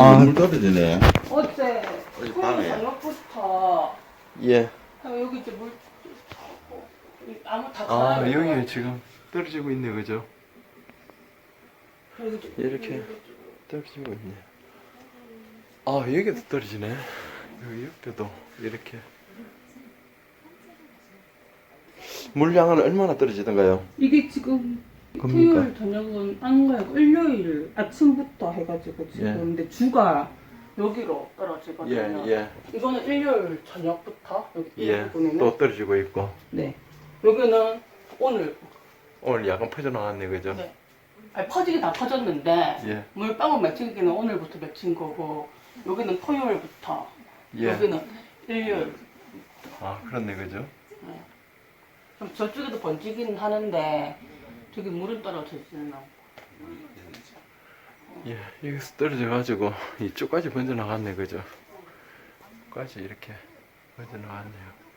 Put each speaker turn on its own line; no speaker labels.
아.
물 떨어지네.
어제
어제 밤에.
저녁부터
예.
여기 이제 물 아무 다
아. 여기 지금 떨어지고 있네, 그죠?
좀-
이렇게 떨어지고 있네. 아, 여기도 떨어지네. 여기 옆에도 이렇게. 물량은 얼마나 떨어지던가요?
이게 지금
겁니까?
토요일 저녁은 안 가고 일요일 아침부터 해가지고 지금
예.
근데 주가 여기로 떨어지거든요.
예, 예,
이거는 일요일 저녁부터 여기 이
예.
부분에는
또 떨어지고 있고.
네 여기는 오늘
오늘 약간 퍼져나갔네, 그죠?
네. 아니, 퍼지긴 다 퍼졌는데
예,
물방울 맺히기는 오늘부터 맺힌 거고 여기는 토요일부터
예.
여기는 일요일
아, 그렇네, 그죠?
그럼 저쪽에도 번지긴 하는데 저기 물은 않고
예, 여기서 떨어져가지고 이쪽까지 번져 나갔네, 그죠? 까지 이렇게 번져 나갔네요.